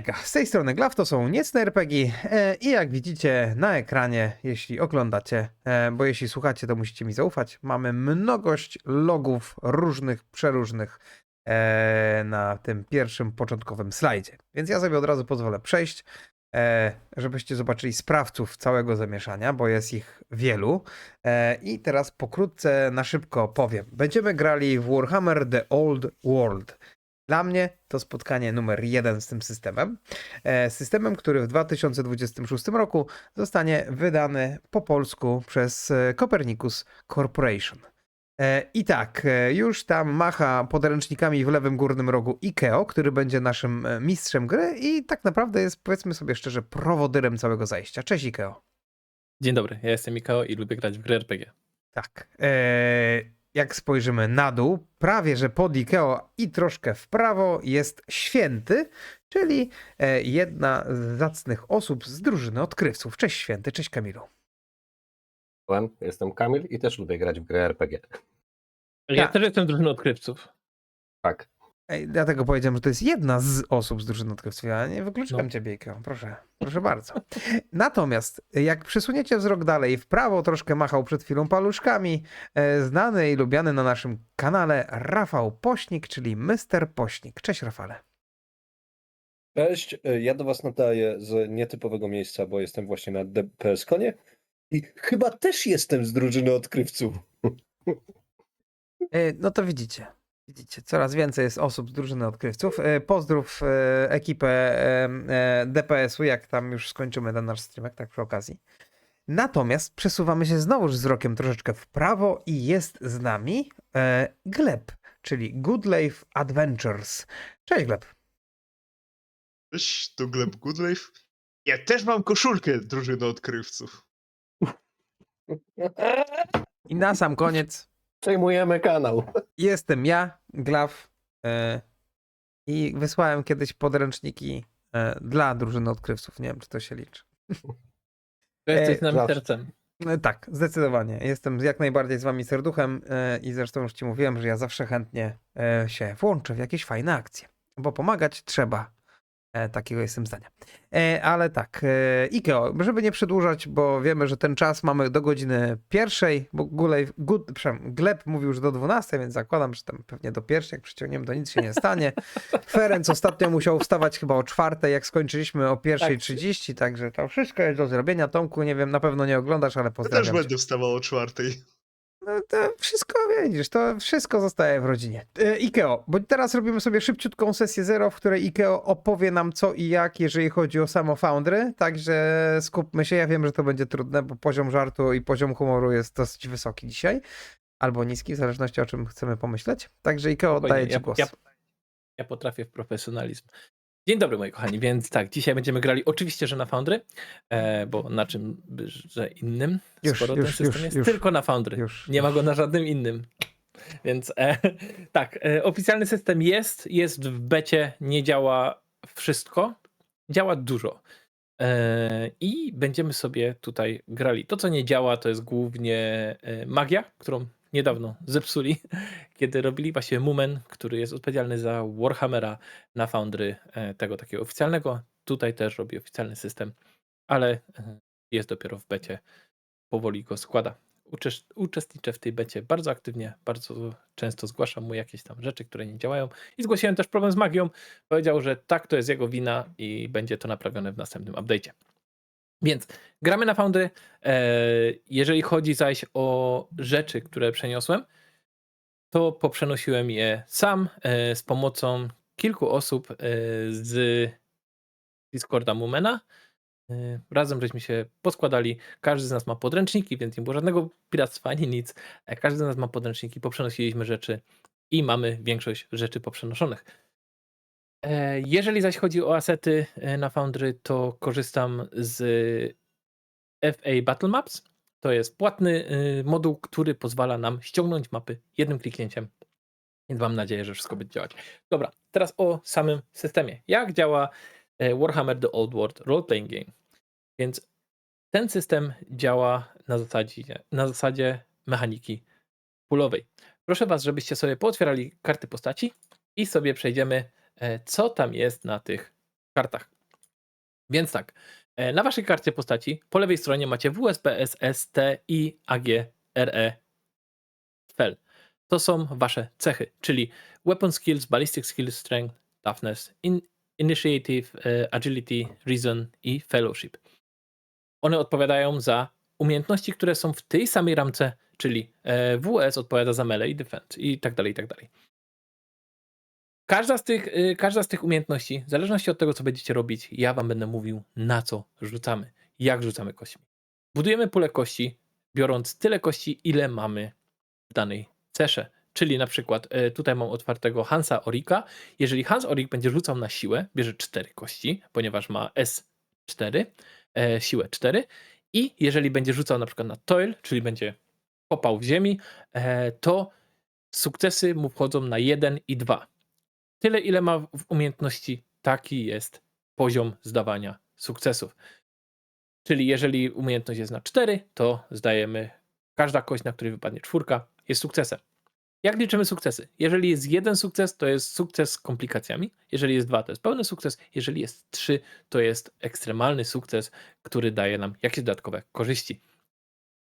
Hejka, z tej strony Glaw, to są Niecne RPG e, i jak widzicie na ekranie, jeśli oglądacie, e, bo jeśli słuchacie, to musicie mi zaufać, mamy mnogość logów różnych, przeróżnych e, na tym pierwszym, początkowym slajdzie. Więc ja sobie od razu pozwolę przejść, żebyście zobaczyli sprawców całego zamieszania, bo jest ich wielu. I teraz pokrótce, na szybko powiem. Będziemy grali w Warhammer The Old World. Dla mnie to spotkanie numer jeden z tym systemem. E, Systemem, który w 2026 roku zostanie wydany po polsku przez e, Copernicus Corporation. E, I tak, już tam macha podręcznikami w lewym górnym rogu Ikeo, który będzie naszym mistrzem gry i tak naprawdę jest, powiedzmy sobie szczerze, prowodyrem całego zajścia. Cześć Ikeo. Dzień dobry, ja jestem Mikao i lubię grać w gry RPG. Tak. E, jak spojrzymy na dół, prawie że pod Ikeo i troszkę w prawo jest Święty, czyli e, jedna z zacnych osób z drużyny odkrywców. Cześć Święty, cześć Kamilu. Jestem Kamil i też lubię grać w gry RPG. Ja Tak. też jestem drużyną odkrywców. Tak. Ej, dlatego powiedziałem, że to jest jedna z osób z drużyny odkrywców. Ja nie wykluczyłem No. ciebie, Ikeo. Proszę, proszę bardzo. Natomiast jak przesuniecie wzrok dalej w prawo, troszkę machał przed chwilą paluszkami, e, znany i lubiany na naszym kanale Rafał Pośnik, czyli Mr. Pośnik. Cześć Rafale. Cześć, e, ja do Was nadaję z nietypowego miejsca, bo jestem właśnie na DPS-konie i chyba też jestem z drużyny odkrywców. E, No to widzicie. Widzicie, coraz więcej jest osób z drużyny odkrywców. E, Pozdrów e, ekipę e, DPS-u, jak tam już skończymy ten nasz streamek, tak przy okazji. Natomiast przesuwamy się znowuż wzrokiem troszeczkę w prawo i jest z nami Gleb, czyli Good Life Adventures. Cześć Gleb. Cześć, to Gleb Goodlife. Ja też mam koszulkę drużyny odkrywców. I na sam koniec Przejmujemy kanał. jestem ja, Glaw. E, I wysłałem kiedyś podręczniki e, dla drużyny odkrywców. Nie wiem, czy to się liczy. To jesteś Ej, z nami zawsze. sercem. E, Tak, zdecydowanie. Jestem jak najbardziej z wami serduchem e, i zresztą już ci mówiłem, że ja zawsze chętnie e, się włączę w jakieś fajne akcje, bo pomagać trzeba. E, Takiego jestem zdania. E, Ale tak, e, Ikeo, żeby nie przedłużać, bo wiemy, że ten czas mamy do godziny pierwszej, bo Gulej, przepraszam, Gleb mówił, że do 12, więc zakładam, że tam pewnie do pierwszej, jak przyciągniemy, to nic się nie stanie. Ferenc ostatnio musiał wstawać chyba o czwartej, jak skończyliśmy o pierwszej Tak. 30, także to wszystko jest do zrobienia. Tomku, nie wiem, na pewno nie oglądasz, ale Ja też pozdrawiam będę wstawał o czwartej. No to wszystko widzisz, to wszystko zostaje w rodzinie. E, Ikeo, bo teraz robimy sobie szybciutką sesję zero, w której Ikeo opowie nam co i jak, jeżeli chodzi o samo Foundry, także skupmy się, ja wiem, że to będzie trudne, bo poziom żartu i poziom humoru jest dosyć wysoki dzisiaj, albo niski, w zależności o czym chcemy pomyśleć. Także Ikeo, Spokojnie, oddaję ci ja, głos. ja, ja potrafię w profesjonalizm. Dzień dobry moi kochani, więc tak, dzisiaj będziemy grali oczywiście, że na Foundry, e, bo na czym, że innym, Już, skoro już, ten system już, jest już. tylko na Foundry. Już, Nie ma go na żadnym innym. Więc e, tak, e, oficjalny system jest, jest w becie, nie działa wszystko, działa dużo. E, I będziemy sobie tutaj grali. To, co nie działa, to jest głównie e, magia, którą niedawno zepsuli, kiedy robili właśnie Mumen, który jest odpowiedzialny za Warhammera na Foundry e, tego takiego oficjalnego. Tutaj też robi oficjalny system, ale e, jest dopiero w becie. Powoli go składa. Uczes- Uczestniczę w tej becie bardzo aktywnie, bardzo często zgłaszam mu jakieś tam rzeczy, które nie działają. I zgłosiłem też problem z magią. Powiedział, że tak, to jest jego wina i będzie to naprawione w następnym update'cie. Więc gramy na Foundry. E, Jeżeli chodzi zaś o rzeczy, które przeniosłem, to poprzenosiłem je sam e, z pomocą kilku osób e, z Discorda Mumena. Razem żeśmy się poskładali. Każdy z nas ma podręczniki, więc nie było żadnego piractwa ani nic. Każdy z nas ma podręczniki, poprzenosiliśmy rzeczy i mamy większość rzeczy poprzenoszonych. E, Jeżeli zaś chodzi o asety e, na Foundry, to korzystam z FA Battle Maps. To jest płatny y, moduł, który pozwala nam ściągnąć mapy jednym kliknięciem. Więc mam nadzieję, że wszystko będzie działać. Dobra, teraz o samym systemie. Jak działa e, Warhammer The Old World Role Playing Game? Więc ten system działa na zasadzie, na zasadzie mechaniki pulowej. Proszę Was, żebyście sobie pootwierali karty postaci i sobie przejdziemy, e, co tam jest na tych kartach. Więc tak, e, na waszej karcie postaci po lewej stronie macie WSP, SS, T, I, AG, RE, FEL. To są wasze cechy, czyli Weapon Skills, Ballistic Skills, Strength, Toughness, in, Initiative, e, Agility, Reason i Fellowship. One odpowiadają za umiejętności, które są w tej samej ramce, czyli e, WS odpowiada za melee i defense i tak dalej, i tak dalej. Każda z, tych, y, każda z tych umiejętności, w zależności od tego, co będziecie robić, ja wam będę mówił, na co rzucamy, jak rzucamy kośćmi. Budujemy pulę kości, biorąc tyle kości, ile mamy w danej cesze. Czyli na przykład y, tutaj mam otwartego Hansa Orika. Jeżeli Hans Orik będzie rzucał na siłę, bierze 4 kości, ponieważ ma S4, e, siłę 4. I jeżeli będzie rzucał na przykład na toil, czyli będzie kopał w ziemi, e, to sukcesy mu wchodzą na 1 i 2. Tyle, ile ma w umiejętności, taki jest poziom zdawania sukcesów. Czyli jeżeli umiejętność jest na 4, to zdajemy każda kość, na której wypadnie czwórka, jest sukcesem. Jak liczymy sukcesy? Jeżeli jest jeden sukces, to jest sukces z komplikacjami. Jeżeli jest dwa, to jest pełny sukces. Jeżeli jest trzy, to jest ekstremalny sukces, który daje nam jakieś dodatkowe korzyści.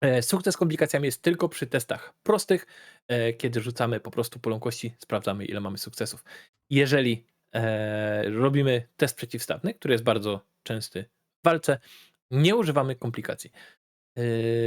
E, Sukces z komplikacjami jest tylko przy testach prostych, e, kiedy rzucamy po prostu pulą kości, sprawdzamy ile mamy sukcesów. Jeżeli e, robimy test przeciwstawny, który jest bardzo częsty w walce, nie używamy komplikacji. E,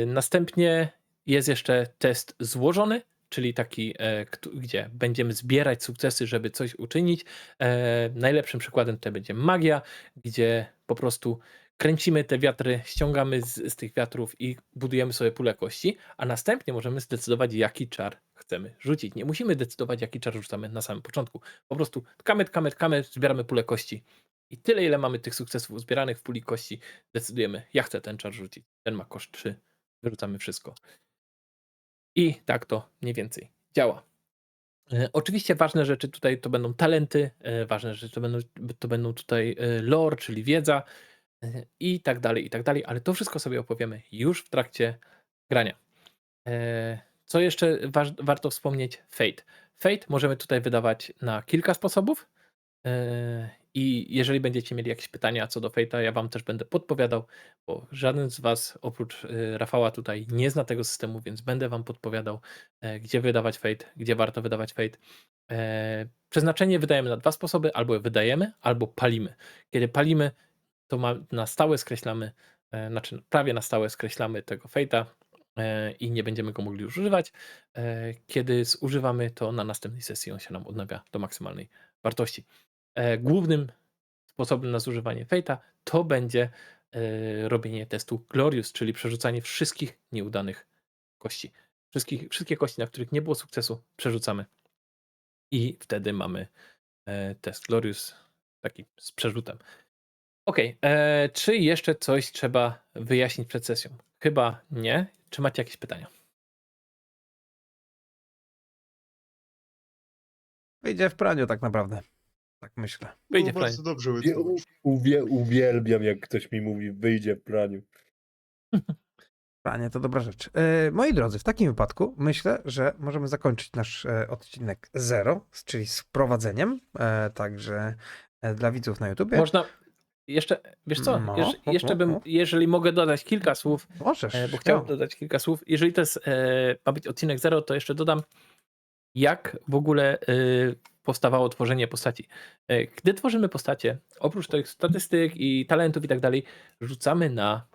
następnie jest jeszcze test złożony, czyli taki, e, gdzie będziemy zbierać sukcesy, żeby coś uczynić. E, najlepszym przykładem tutaj będzie magia, gdzie po prostu kręcimy te wiatry, ściągamy z, z tych wiatrów i budujemy sobie pulę kości, a następnie możemy zdecydować, jaki czar chcemy rzucić. Nie musimy decydować, jaki czar rzucamy na samym początku. Po prostu kamet, kamet, kamet, zbieramy pulę kości. I tyle, ile mamy tych sukcesów zbieranych w puli kości, decydujemy, ja chcę ten czar rzucić. Ten ma koszt 3, wyrzucamy wszystko. I tak to mniej więcej działa. E, Oczywiście ważne rzeczy tutaj to będą talenty, e, ważne rzeczy to będą, to będą tutaj e, lore, czyli wiedza i tak dalej, i tak dalej, ale to wszystko sobie opowiemy już w trakcie grania. E, Co jeszcze warto wspomnieć? Fate. Fate możemy tutaj wydawać na kilka sposobów e, i jeżeli będziecie mieli jakieś pytania co do Fate'a, ja wam też będę podpowiadał, bo żaden z was oprócz e, Rafała tutaj nie zna tego systemu, więc będę wam podpowiadał, e, gdzie wydawać Fate, gdzie warto wydawać Fate. E, Przeznaczenie wydajemy na dwa sposoby, albo wydajemy, albo palimy. Kiedy palimy, to ma, na stałe skreślamy, e, znaczy prawie na stałe skreślamy tego Fate'a e, i nie będziemy go mogli już używać. E, Kiedy zużywamy, to na następnej sesji on się nam odnawia do maksymalnej wartości. E, Głównym sposobem na zużywanie Fate'a to będzie e, robienie testu Glorious, czyli przerzucanie wszystkich nieudanych kości. Wszystkich, wszystkie kości, na których nie było sukcesu, przerzucamy. I wtedy mamy e, test Glorious taki z przerzutem. Ok, e, czy jeszcze coś trzeba wyjaśnić przed sesją? Chyba nie. Czy macie jakieś pytania? Wyjdzie w praniu tak naprawdę. Tak myślę. Wyjdzie Było w bardzo dobrze Uwie, uwie, uwielbiam, jak ktoś mi mówi, wyjdzie w praniu. Pranie to dobra rzecz. E, moi drodzy, w takim wypadku myślę, że możemy zakończyć nasz e, odcinek 0, czyli z wprowadzeniem. E, także e, dla widzów na YouTubie. Można jeszcze, wiesz co, No, Jeż, jeszcze bym, no. jeżeli mogę dodać kilka słów, Możesz. E, bo chciałem dodać kilka słów. Jeżeli to jest, e, ma być odcinek 0, to jeszcze dodam, jak w ogóle e, powstawało tworzenie postaci. E, Gdy tworzymy postacie, oprócz tych statystyk i talentów i tak dalej, rzucamy na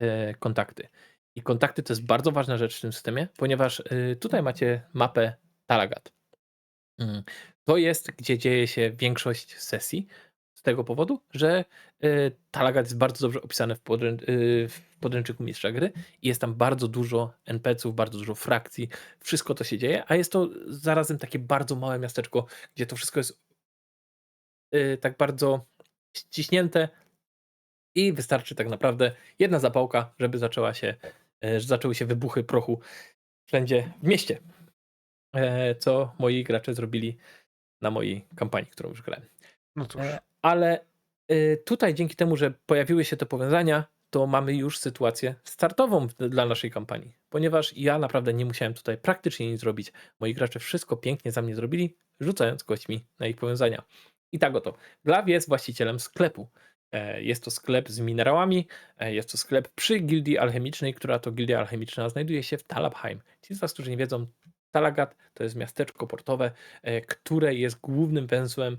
e, kontakty. I kontakty to jest bardzo ważna rzecz w tym systemie, ponieważ e, tutaj macie mapę Talagat. Mm. To jest, gdzie dzieje się większość sesji. Z tego powodu, że y, Talagat jest bardzo dobrze opisany w, podrę- y, w podręczniku mistrza gry i jest tam bardzo dużo NPC-ów, bardzo dużo frakcji, wszystko to się dzieje, a jest to zarazem takie bardzo małe miasteczko, gdzie to wszystko jest y, tak bardzo ściśnięte i wystarczy tak naprawdę jedna zapałka, żeby zaczęła się, zaczęły się wybuchy prochu wszędzie w mieście, e, co moi gracze zrobili na mojej kampanii, którą już grałem. No cóż. Ale y, tutaj dzięki temu, że pojawiły się te powiązania, to mamy już sytuację startową dla naszej kampanii, ponieważ ja naprawdę nie musiałem tutaj praktycznie nic zrobić. Moi gracze wszystko pięknie za mnie zrobili, rzucając kośćmi na ich powiązania. I tak oto. Glaw jest właścicielem sklepu. E, Jest to sklep z minerałami, e, jest to sklep przy gildii alchemicznej, która to gildia alchemiczna znajduje się w Talabheim. Ci z Was, którzy nie wiedzą, Talagat to jest miasteczko portowe, e, które jest głównym węzłem,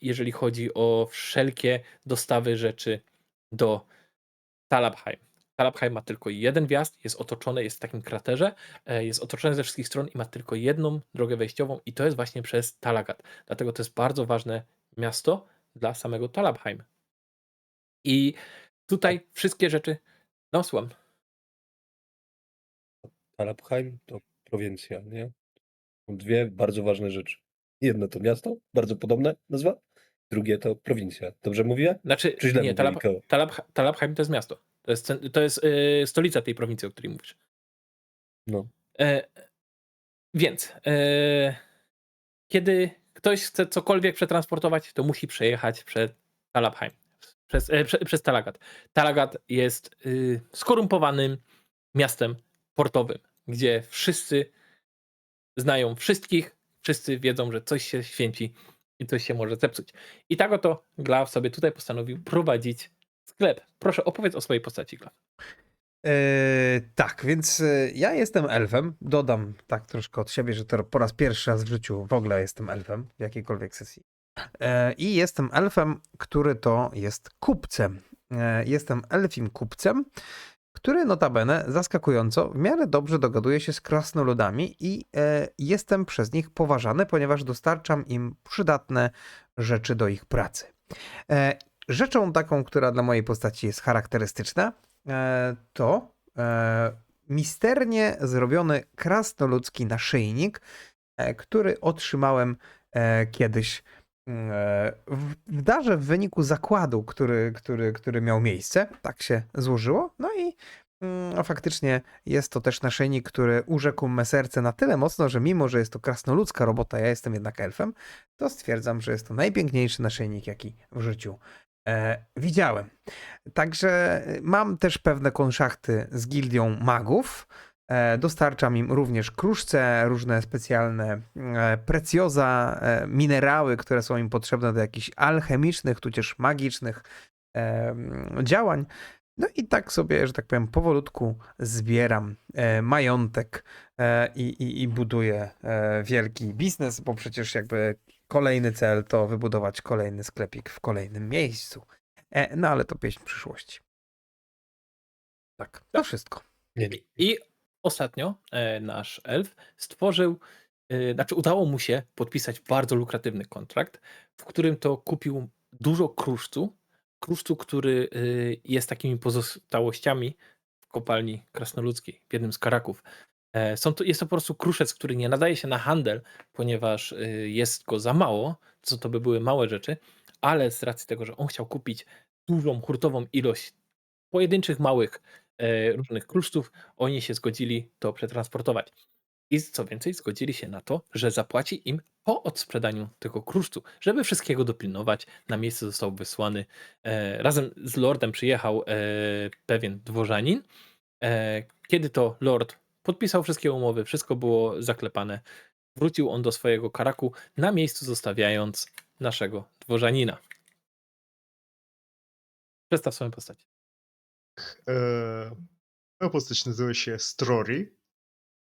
jeżeli chodzi o wszelkie dostawy rzeczy do Talabheim. Talabheim ma tylko jeden wjazd, jest otoczony, jest w takim kraterze, e, jest otoczony ze wszystkich stron i ma tylko jedną drogę wejściową i to jest właśnie przez Talagat. Dlatego to jest bardzo ważne miasto dla samego Talabheim. I tutaj wszystkie rzeczy, no słucham, Talabheim to prowincja, nie? Dwie bardzo ważne rzeczy. Jedno to miasto, bardzo podobne nazwa. Drugie to prowincja. Dobrze mówię? znaczy Czy źle nie, Talab? Talab, Talabheim to jest miasto. To jest, to jest e, stolica tej prowincji, o której mówisz. No. E, więc e, kiedy ktoś chce cokolwiek przetransportować, to musi przejechać przez Talabheim, przez, e, prze, przez Talagat. Talagat jest y, skorumpowanym miastem portowym, gdzie wszyscy znają wszystkich, wszyscy wiedzą, że coś się święci i coś się może zepsuć. I tak oto Glaw sobie tutaj postanowił prowadzić sklep. Proszę opowiedz o swojej postaci, Glaw. E, tak, więc e, ja jestem elfem. Dodam tak troszkę od siebie, że to po raz pierwszy raz w życiu w ogóle jestem elfem w jakiejkolwiek sesji. E, I jestem elfem, który to jest kupcem. Jestem elfim kupcem, który notabene zaskakująco w miarę dobrze dogaduje się z krasnoludami i e, jestem przez nich poważany, ponieważ dostarczam im przydatne rzeczy do ich pracy. E, Rzeczą taką, która dla mojej postaci jest charakterystyczna, e, to e, misternie zrobiony krasnoludzki naszyjnik, e, który otrzymałem e, kiedyś e, w, darze w wyniku zakładu, który, który, który miał miejsce. Tak się złożyło. No i mm, faktycznie jest to też naszyjnik, który urzekł me serce na tyle mocno, że mimo, że jest to krasnoludzka robota, ja jestem jednak elfem, to stwierdzam, że jest to najpiękniejszy naszyjnik, jaki w życiu e, widziałem. Także mam też pewne konszachty z gildią magów. E, dostarczam im również kruszce, różne specjalne e, precjoza, e, minerały, które są im potrzebne do jakichś alchemicznych, tudzież magicznych działań. No i tak sobie, że tak powiem, powolutku zbieram majątek i, i, i buduję wielki biznes, bo przecież jakby kolejny cel to wybudować kolejny sklepik w kolejnym miejscu. No ale to pieśń przyszłości. Tak, to wszystko. Nie, nie. I ostatnio e, nasz elf stworzył, e, znaczy udało mu się podpisać bardzo lukratywny kontrakt, w którym to kupił dużo kruszcu, kruszcu, który e, jest takimi pozostałościami w kopalni krasnoludzkiej, w jednym z karaków. Są to, jest to po prostu kruszec, który nie nadaje się na handel, ponieważ jest go za mało, co to by były małe rzeczy, ale z racji tego, że on chciał kupić dużą, hurtową ilość pojedynczych małych e, różnych kruszców, oni się zgodzili to przetransportować. I co więcej, zgodzili się na to, że zapłaci im po odsprzedaniu tego kruszcu, żeby wszystkiego dopilnować. Na miejsce został wysłany. E, razem z lordem przyjechał e, pewien dworzanin. E, kiedy to lord podpisał wszystkie umowy, wszystko było zaklepane, wrócił on do swojego karaku, na miejscu zostawiając naszego dworzanina. Przedstaw swoją postać. E, moja postać nazywa się Strory.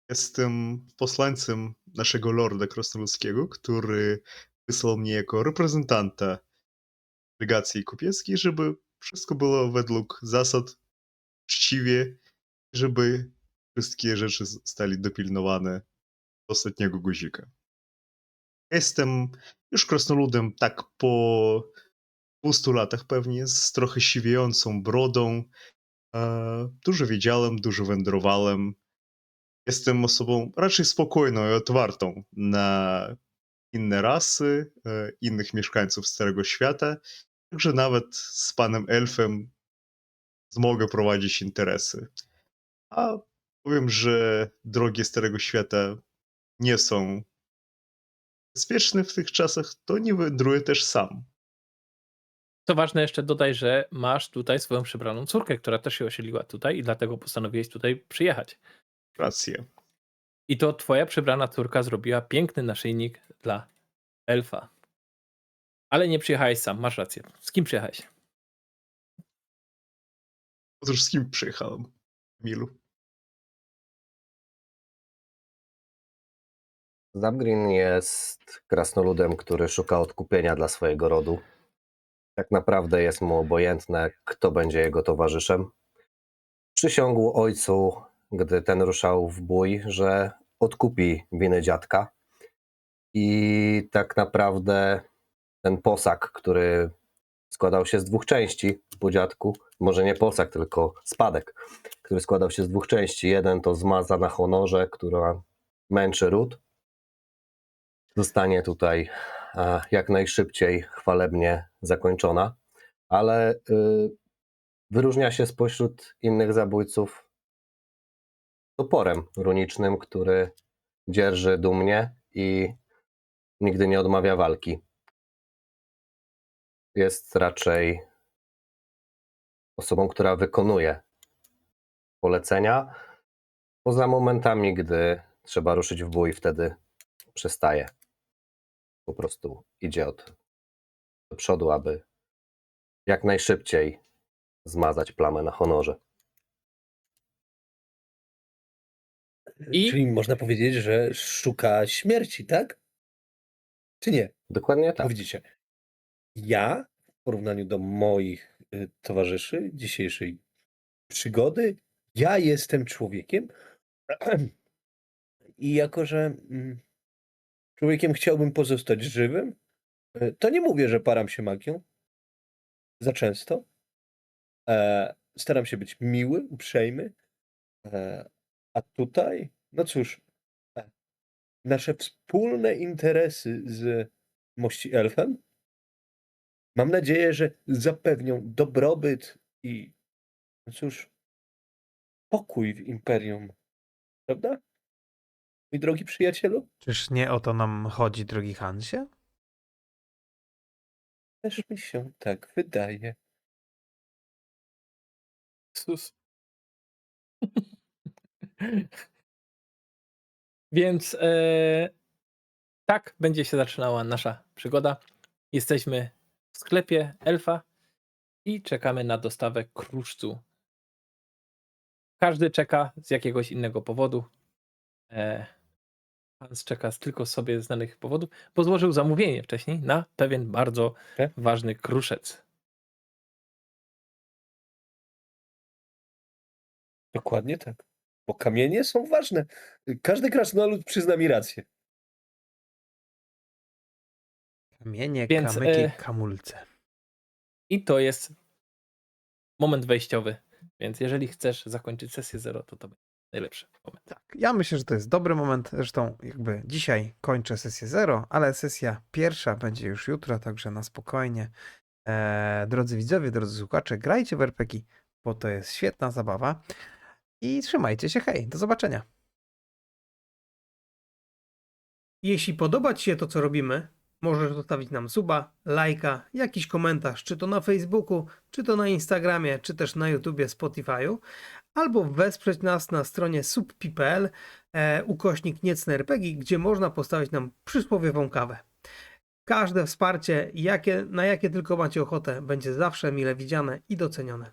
Jestem posłańcem naszego lorda krasnoludzkiego, który wysłał mnie jako reprezentanta delegacji kupieckiej, żeby wszystko było według zasad uczciwie, żeby wszystkie rzeczy zostali dopilnowane do ostatniego guzika. Jestem już krasnoludem tak po 200 latach pewnie, z trochę siwiejącą brodą. Dużo wiedziałem, dużo wędrowałem. Jestem osobą raczej spokojną i otwartą na inne rasy, e, innych mieszkańców Starego Świata. Także nawet z panem elfem mogę prowadzić interesy. A powiem, że drogi Starego Świata nie są bezpieczne w tych czasach, to nie wędruję też sam. Co ważne, jeszcze dodaj, że masz tutaj swoją przybraną córkę, która też się osiedliła tutaj i dlatego postanowiłeś tutaj przyjechać. Rację. I to twoja przybrana córka zrobiła piękny naszyjnik dla elfa. Ale nie przyjechałeś sam, masz rację. Z kim przyjechałeś? Otóż z kim przyjechałem? Milu. Zabgrin jest krasnoludem, który szuka odkupienia dla swojego rodu. Tak naprawdę jest mu obojętne, kto będzie jego towarzyszem. Przysiągł ojcu, gdy ten ruszał w bój, że odkupi winy dziadka. I tak naprawdę ten posag, który składał się z dwóch części po dziadku, może nie posag, tylko spadek, który składał się z dwóch części. Jeden to zmaza na honorze, która męczy ród, zostanie tutaj jak najszybciej chwalebnie zakończona, ale y, wyróżnia się spośród innych zabójców toporem runicznym, który dzierży dumnie i nigdy nie odmawia walki. Jest raczej osobą, która wykonuje polecenia, poza momentami, gdy trzeba ruszyć w bój, wtedy przestaje po prostu idzie od do przodu, aby jak najszybciej zmazać plamę na honorze. I- Czyli można powiedzieć, że szuka śmierci, tak? Czy nie? Dokładnie tak. Bo widzicie, ja w porównaniu do moich y, towarzyszy dzisiejszej przygody, ja jestem człowiekiem i jako, że mm, człowiekiem chciałbym pozostać żywym, y, to nie mówię, że param się magią za często. E, staram się być miły, uprzejmy. E, a tutaj, no cóż, e, nasze wspólne interesy z mości elfem. Mam nadzieję, że zapewnią dobrobyt i, no cóż, pokój w imperium. Prawda? Mój drogi przyjacielu? Czyż nie o to nam chodzi, drogi Hansie? Też mi się tak wydaje. Sus. Więc e, tak będzie się zaczynała nasza przygoda. Jesteśmy w sklepie elfa i czekamy na dostawę kruszcu. Każdy czeka z jakiegoś innego powodu. E, Hans czeka z tylko sobie znanych powodów, bo złożył zamówienie wcześniej na pewien bardzo ważny kruszec. Dokładnie tak. Bo kamienie są ważne. Każdy krasnolud przyzna mi rację. Kamienie, Więc, kamyki, e, kamulce. I to jest moment wejściowy. Więc jeżeli chcesz zakończyć sesję 0, to to będzie najlepszy moment. Tak, ja myślę, że to jest dobry moment. Zresztą jakby dzisiaj kończę sesję 0, ale sesja pierwsza będzie już jutro, także na spokojnie. Eee, drodzy widzowie, drodzy słuchacze, grajcie w RPG, bo to jest świetna zabawa. I trzymajcie się, hej, do zobaczenia. Jeśli podoba Ci się to, co robimy, możesz zostawić nam suba, lajka, jakiś komentarz, czy to na Facebooku, czy to na Instagramie, czy też na YouTubie, Spotify'u, albo wesprzeć nas na stronie subpi.pl e, ukośnik niecne RPG, gdzie można postawić nam przysłowiową kawę. Każde wsparcie, jakie, na jakie tylko macie ochotę, będzie zawsze mile widziane i docenione.